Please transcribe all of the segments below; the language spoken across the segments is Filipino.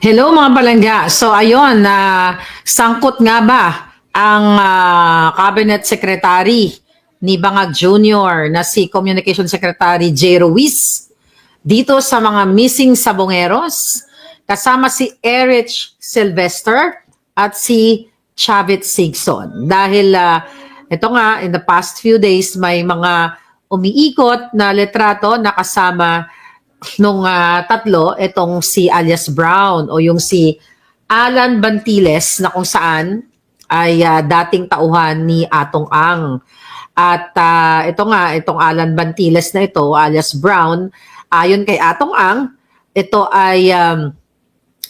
Hello mga palangga. So ayun, na sangkot nga ba ang ah, cabinet secretary ni Bangag Jr. na si Communication Secretary J. Ruiz dito sa mga missing sabongeros kasama si Erich Sylvester at si Chavit Sigson. Dahil ah, ito nga, in the past few days, may mga umiikot na letrato na kasama nung ah, tatlo, itong si alias Brown o yung si Alan Bantiles na kung saan ay ah, dating tauhan ni Atong Ang. At ah, ito nga, itong Alan Bantiles na ito, alias Brown, ayon kay Atong Ang, ito ay um,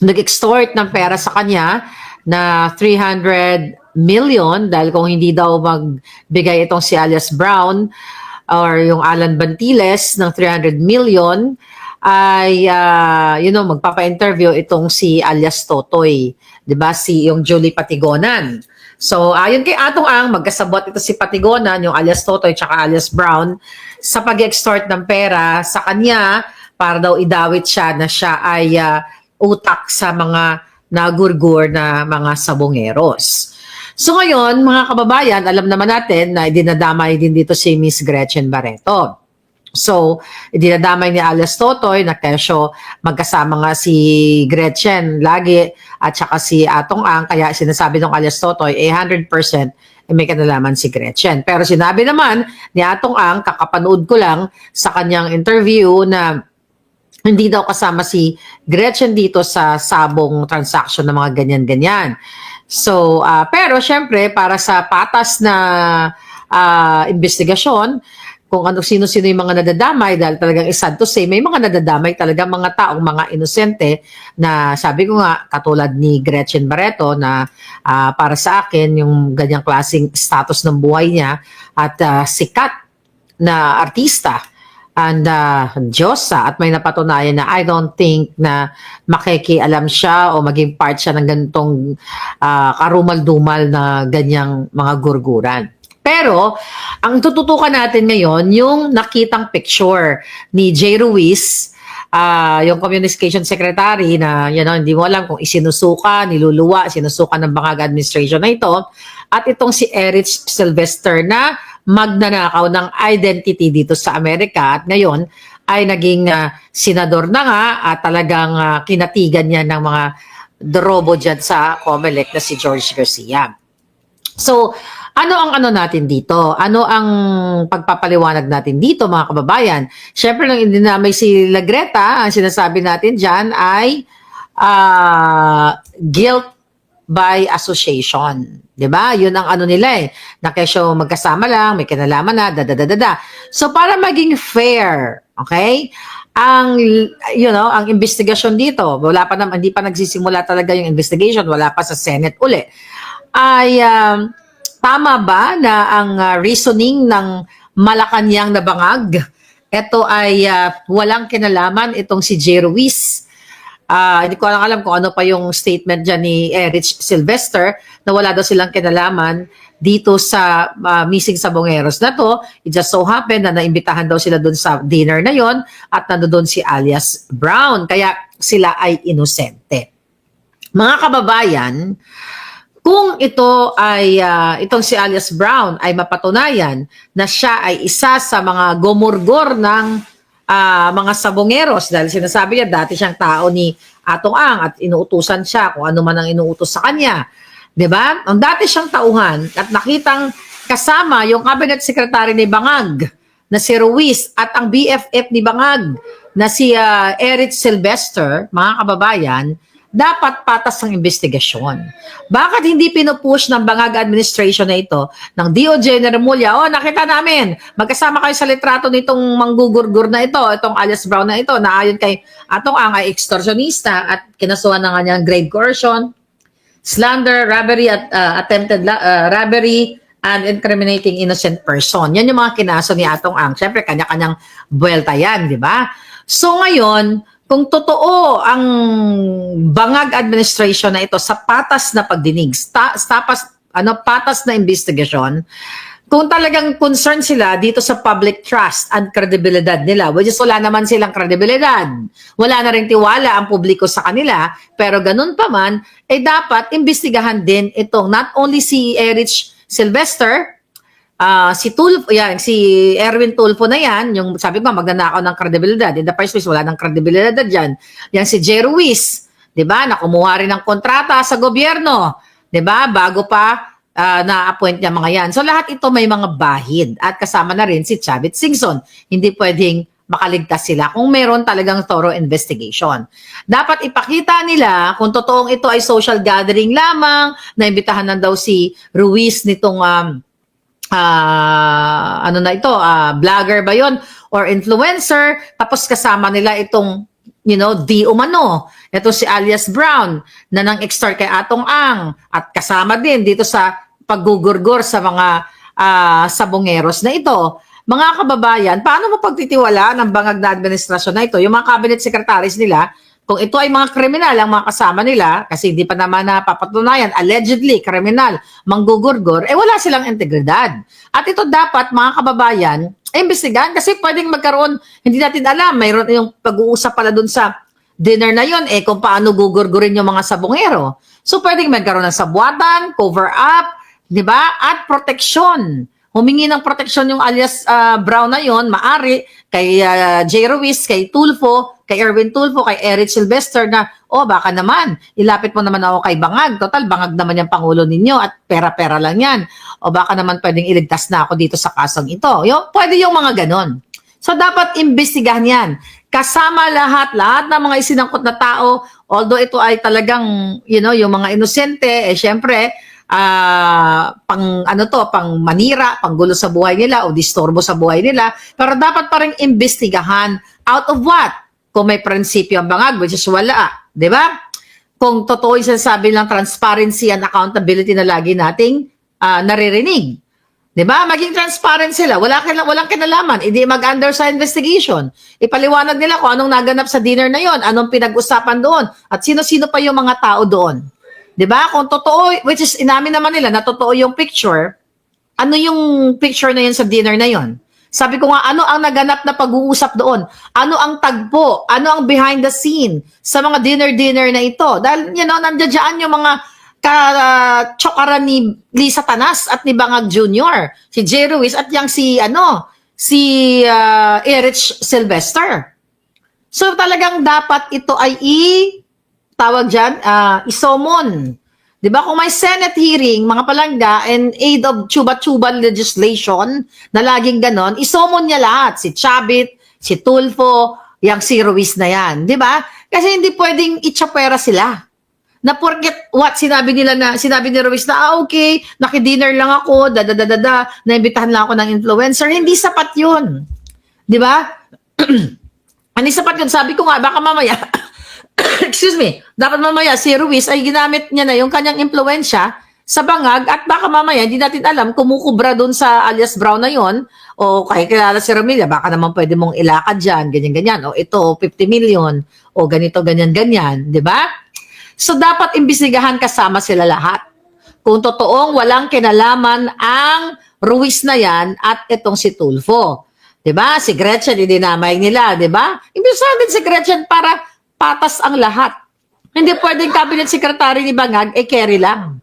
nag-extort ng pera sa kanya na 300 million dahil kung hindi daw magbigay itong si alias Brown or yung Alan Bantiles ng 300 million ay ah, you know magpapa-interview itong si alias Totoy, 'di ba? Si yung Julie Patigonan. So, ayon kay Atong Ang, magkasabot ito si Patigonan, yung alias Totoy tsaka alias Brown, sa pag-extort ng pera sa kanya para daw idawit siya na siya ay ah, utak sa mga nagurgur na mga sabongeros. So ngayon, mga kababayan, alam naman natin na dinadamay din dito si Miss Gretchen Barreto. So, dinadamay ni Alias Totoy na kesyo magkasama nga si Gretchen lagi at saka si Atong Ang kaya sinasabi ng Alias Totoy eh 100% eh, may kanalaman si Gretchen. Pero sinabi naman ni Atong Ang, kakapanood ko lang sa kanyang interview na hindi daw kasama si Gretchen dito sa sabong transaction ng mga ganyan-ganyan. So, ah, pero syempre para sa patas na ah, investigasyon, kung ano sino-sino yung mga nadadamay dahil talagang sad to say, may mga nadadamay talaga mga taong mga inosente na sabi ko nga katulad ni Gretchen Barreto na ah, para sa akin yung ganyang klaseng status ng buhay niya at ah, sikat na artista and uh, Diyosa at may napatunayan na I don't think na makikialam siya o maging part siya ng ganitong ah, karumal-dumal na ganyang mga gurguran. Pero, ang tututukan natin ngayon, yung nakitang picture ni J. Ruiz, ah, yung communication secretary na, you know, hindi mo alam kung isinusuka, niluluwa, sinusuka ng bangag administration na ito, at itong si Erich Sylvester na magnanakaw ng identity dito sa Amerika at ngayon ay naging ah, senador na nga at talagang ah, kinatigan niya ng mga drobo dyan sa COMELEC na si George Garcia. So, ano ang ano natin dito? Ano ang pagpapaliwanag natin dito mga kababayan? Siyempre nang indinamay si Lagreta, ang sinasabi natin dyan ay ah, guilt by association. 'Di ba? 'Yun ang ano nila eh. Na kesyo magkasama lang, may kinalaman na, da da da da da. So para maging fair, okay? Ang you know, ang investigasyon dito, wala pa naman hindi pa nagsisimula talaga yung investigation, wala pa sa Senate uli. Ay um, tama ba na ang uh, reasoning ng Malacanang na bangag ito ay uh, walang kinalaman itong si J. Ruiz Ah, hindi ko lang alam kung ano pa yung statement dyan ni Erich Sylvester na wala daw silang kinalaman dito sa ah, missing sabongeros na to. It just so happened na naimbitahan daw sila doon sa dinner na yon at nandoon si alias Brown. Kaya sila ay inosente. Mga kababayan, kung ito ay ah, itong si alias Brown ay mapatunayan na siya ay isa sa mga gomurgor ng ah, mga sabongeros dahil sinasabi niya dati siyang tao ni Atong Ang at inuutusan siya kung ano man ang inuutos sa kanya. 'Di ba? Ang dati siyang tauhan at nakitang kasama yung cabinet secretary ni Bangag na si Ruiz at ang BFF ni Bangag na si ah, Erich Sylvester, mga kababayan, dapat patas ang investigasyon. Bakit hindi pinupush ng Bangag administration na ito, ng DOJ na Remulla, oh nakita namin, magkasama kayo sa litrato nitong manggugurgur na ito, itong alias Brown na ito, na ayon kay atong ang ay extortionista at kinasuhan ng kanyang grave coercion, slander, robbery at uh, attempted uh, robbery and incriminating innocent person. Yan yung mga kinaso ni Atong Ang. Siyempre, kanya-kanyang buwelta yan, di ba? So ngayon, kung totoo ang bangag administration na ito sa patas na pagdinig, sta, tapas, ano, patas na investigasyon, kung talagang concerned sila dito sa public trust and credibility nila, which is wala naman silang credibilidad. Wala na rin tiwala ang publiko sa kanila, pero ganun pa man, eh dapat imbestigahan din itong not only si Erich Sylvester, ah si Tulfo, yan, si Erwin Tulfo na yan, yung sabi ko, magnanakaw ng credibilidad. In the first place, wala ng credibilidad dyan. Yan si Jay Ruiz, di ba, na kumuha rin ng kontrata sa gobyerno, di ba, bago pa ah, na-appoint niya mga yan. So lahat ito may mga bahid at kasama na rin si Chavit Singson. Hindi pwedeng makaligtas sila kung meron talagang thorough investigation. Dapat ipakita nila kung totoong ito ay social gathering lamang, naimbitahan na daw si Ruiz nitong um, ah, ano na ito, ah, vlogger ba yon or influencer, tapos kasama nila itong you know, di umano. Ito si alias Brown na nang extort kay Atong Ang at kasama din dito sa paggugurgor sa mga ah, sabongeros na ito. Mga kababayan, paano mo pagtitiwala ng bangag na administrasyon na ito? Yung mga cabinet secretaries nila, kung ito ay mga kriminal ang mga kasama nila, kasi hindi pa naman napapatunayan, allegedly kriminal, manggugurgor, eh wala silang integridad. At ito dapat, mga kababayan, imbestigahan kasi pwedeng magkaroon, hindi natin alam, mayroon yung pag-uusap pala dun sa dinner na yon eh kung paano gugurgurin yung mga sabongero. So pwedeng magkaroon ng sabwatan, cover up, 'di ba? At proteksyon. Humingi ng proteksyon yung alias ah, Brown na yon, maari kay ah, Jay Ruiz, kay Tulfo, kay Erwin Tulfo, kay Eric Sylvester na, oh baka naman, ilapit mo naman ako kay Bangag. Total, Bangag naman yung pangulo ninyo at pera-pera lang yan. O baka naman pwedeng iligtas na ako dito sa kasong ito. Yung, pwede yung mga ganon. So dapat imbestigahan yan. Kasama lahat, lahat ng mga isinangkot na tao, although ito ay talagang, you know, yung mga inosente, eh syempre, ah pang ano to, pang manira, pang gulo sa buhay nila o disturbo sa buhay nila, pero dapat pa rin imbestigahan out of what? Kung may prinsipyo ang bangag, which is wala, di ba? Kung totoo yung sinasabi ng transparency and accountability na lagi nating ah, naririnig. 'Di ba? Maging transparent sila. Wala kila, walang kinalaman. Hindi mag-under sa investigation. Ipaliwanag nila kung anong naganap sa dinner na 'yon, anong pinag-usapan doon, at sino-sino pa yung mga tao doon. 'Di ba? Kung totoo, which is inamin naman nila na totoo yung picture, ano yung picture na 'yon sa dinner na 'yon? Sabi ko nga, ano ang naganap na pag-uusap doon? Ano ang tagpo? Ano ang behind the scene sa mga dinner-dinner na ito? Dahil, you know, nandiyan yung mga ka-tsokaran ni Lisa Tanas at ni Bangag Jr., si Jay Ruiz at yang si, ano, si uh, Erich Sylvester. So talagang dapat ito ay i tawag diyan, ah, isomon. 'Di ba? Kung may Senate hearing, mga palangga and aid of chuba-chuban legislation na laging ganon, isomon niya lahat, si Chabit, si Tulfo, yang si Ruiz na 'yan, 'di ba? Kasi hindi pwedeng itchapera sila na porket what sinabi nila na sinabi ni Ruiz na ah, okay, naki-dinner lang ako, da da da da, da naimbitahan lang ako ng influencer, hindi sapat 'yun. 'Di ba? Hindi sapat 'yun. Sabi ko nga baka mamaya excuse me, dapat mamaya si Ruiz ay ginamit niya na yung kanyang impluensya sa bangag at baka mamaya hindi natin alam kumukubra doon sa alias Brown na yon o kaya kilala si Romilla baka naman pwede mong ilakad dyan ganyan ganyan o ito 50 million o ganito ganyan ganyan di ba so dapat imbestigahan kasama sila lahat kung totoong walang kinalaman ang Ruiz na yan at itong si Tulfo. 'Di ba? Si Gretchen idinamay nila, 'di ba? Imbestigahan din si Gretchen para patas ang lahat. Hindi pwedeng cabinet secretary ni Bangag eh carry lang.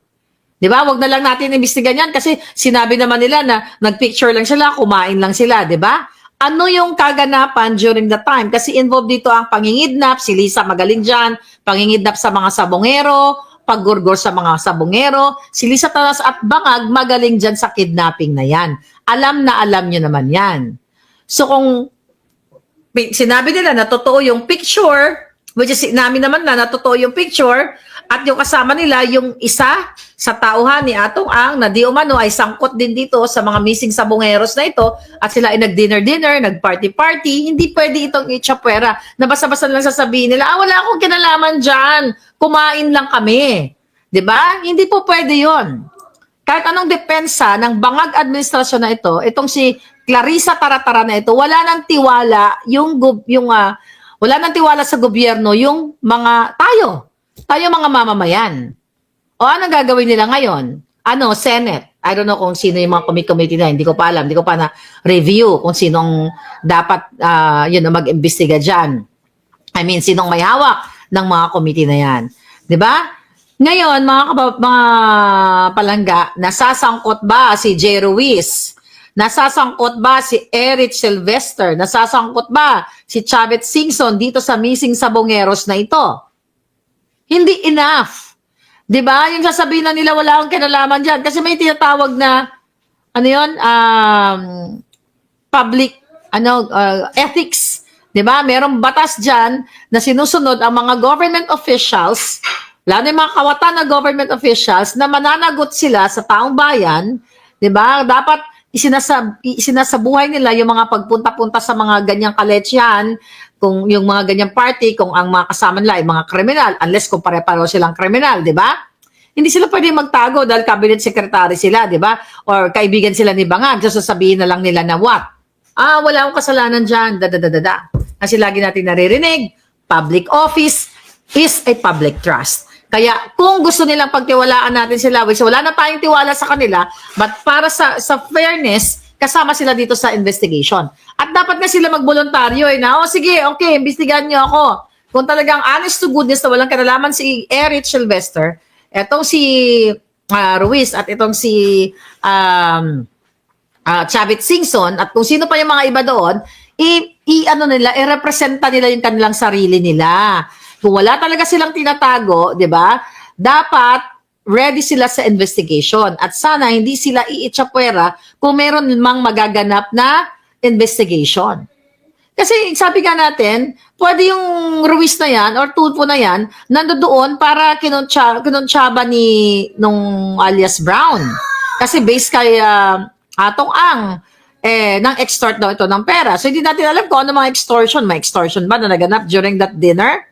'Di ba? Wag na lang natin imbestigahan yan kasi sinabi naman nila na nagpicture lang sila, kumain lang sila, 'di ba? Ano yung kaganapan during the time? Kasi involved dito ang pangingidnap, si Lisa magaling dyan, pangingidnap sa mga sabongero, paggurgor sa mga sabongero, si Lisa Talas at Bangag magaling dyan sa kidnapping na yan. Alam na alam nyo naman yan. So kung sinabi nila na totoo yung picture, which is namin naman na na totoo yung picture, at yung kasama nila, yung isa sa tauhan ni Atong Ang na di umano ay sangkot din dito sa mga missing sabongeros na ito at sila ay nag-dinner-dinner, nag-party-party, hindi pwede itong itchapwera na basta-basta lang sasabihin nila, ah, wala akong kinalaman dyan, kumain lang kami. ba? Hindi po pwede yon. Kahit anong depensa ng bangag administrasyon na ito, itong si Clarissa Taratara na ito, wala nang tiwala yung yung ah, wala nang tiwala sa gobyerno yung mga tayo. Tayo mga mamamayan. O anong gagawin nila ngayon? ano, Senate. I don't know kung sino yung mga committee na, hindi ko pa alam, hindi ko pa na review kung sinong dapat ah, yun mag-imbestiga diyan. I mean, sinong may hawak ng mga committee na yan. ba? Ngayon, mga, mga palangga, nasasangkot ba si Jay Ruiz? Nasasangkot ba si Eric Sylvester? Nasasangkot ba si Chavez Singson dito sa missing sabongeros na ito? Hindi enough. 'Di ba? Yung sasabihin na nila wala akong kinalaman diyan kasi may tinatawag na ano 'yon? Um, public ano uh, ethics. 'Di ba? Merong batas diyan na sinusunod ang mga government officials, lalo yung mga kawatan na government officials na mananagot sila sa taong bayan, 'di ba? Dapat isinasab isinasabuhay nila yung mga pagpunta-punta sa mga ganyang kaletsyan, kung yung mga ganyang party, kung ang mga kasama nila ay mga kriminal, unless kung pare-pareho silang kriminal, di ba? Hindi sila pwede magtago dahil cabinet secretary sila, di ba? Or kaibigan sila ni Bangag, so sasabihin na lang nila na what? Ah, wala akong kasalanan dyan, da da da da da. Kasi lagi natin naririnig, public office is a public trust. Kaya kung gusto nilang pagtiwalaan natin sila, which wala na tayong tiwala sa kanila, but para sa sa fairness, kasama sila dito sa investigation. At dapat nga sila magboluntaryo eh, na, oh sige, okay, imbestigahan niyo ako. Kung talagang honest to goodness na walang kinalaman si Eric Sylvester, etong si ah, Ruiz at itong si um, uh, Chavit Singson at kung sino pa yung mga iba doon, i, i ano nila, i-representa nila yung kanilang sarili nila. Kung wala talaga silang tinatago, 'di ba? Dapat ready sila sa investigation at sana hindi sila iitsapwera kung meron mang magaganap na investigation. Kasi sabi nga natin, pwede yung Ruiz na yan or Tulfo na yan, nandoon para kinuntsa, kinuntsaba ni nung alias Brown. Kasi based kay ah, Atong Ang, eh, nang extort daw ito ng pera. So hindi natin alam kung ano mga extortion. May extortion ba na naganap during that dinner?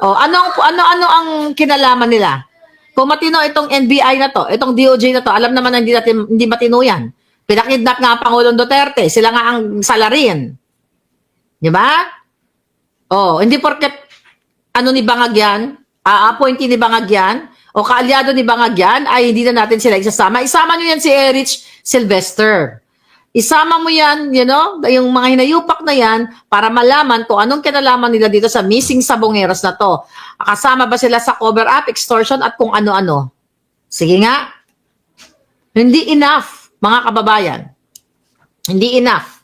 O anong ano ano ang kinalaman nila? Kung matino itong NBI na to, itong DOJ na to, alam naman na hindi natin hindi matino yan. Pinakidnap nga ang Pangulong Duterte, sila nga ang salarin. Di ba? Oh, hindi porket ano ni Bangag yan, a-appointee ni Bangag yan, o kaalyado ni Bangag yan, ay hindi na natin sila isasama. Isama nyo yan si Erich Sylvester. Isama mo yan, you know, yung mga hinayupak na yan para malaman kung anong kinalaman nila dito sa missing sabongeros na to. Kasama ba sila sa cover up, extortion at kung ano-ano. Sige nga. Hindi enough, mga kababayan. Hindi enough.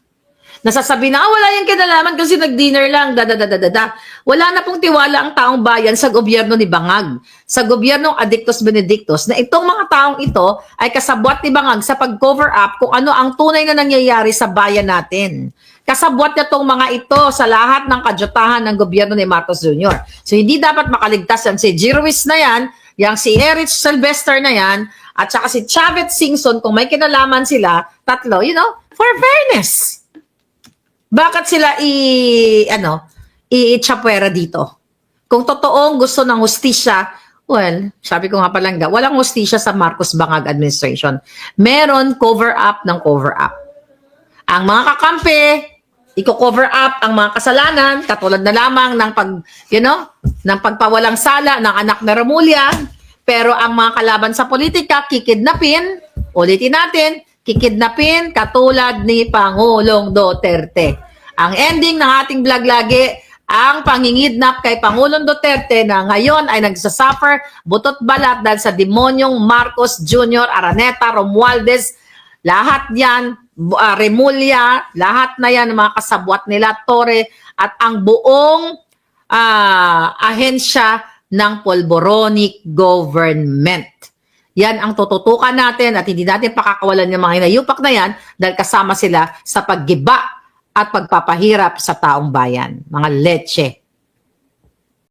Nasasabi na, ah, wala yung kinalaman kasi nag-dinner lang, da, da, da, da, da. Wala na pong tiwala ang taong bayan sa gobyerno ni Bangag, sa gobyernong Adictus Benedictus, na itong mga taong ito ay kasabwat ni Bangag sa pag-cover up kung ano ang tunay na nangyayari sa bayan natin. Kasabwat niya tong mga ito sa lahat ng kadyutahan ng gobyerno ni Marcos Jr. So hindi dapat makaligtas yan si Jirwis na yan, yang si Erich Sylvester na yan, at saka si Chavez Singson, kung may kinalaman sila, tatlo, you know, for fairness. Bakit sila i ano, i-chapwera dito? Kung totoong gusto ng hustisya, well, sabi ko nga palangga, walang hustisya sa Marcos Bangag administration. Meron cover up ng cover up. Ang mga kakampi, i-cover up ang mga kasalanan, katulad na lamang ng pag, you know, ng pagpawalang sala ng anak na Remulla, pero ang mga kalaban sa politika, kikidnapin, ulitin natin, kikidnapin katulad ni Pangulong Duterte. Ang ending ng ating vlog lagi, ang pangingidnap kay Pangulong Duterte na ngayon ay nagsasuffer butot balat dahil sa demonyong Marcos Jr., Araneta, Romualdez, lahat yan, bu- ah, Remulla, lahat na yan, mga kasabwat nila, Torre, at ang buong ah, ahensya ng Polboronic government. Yan ang tututukan natin at hindi natin pakakawalan yung mga hinayupak na yan dahil kasama sila sa paggiba at pagpapahirap sa taong bayan. Mga leche.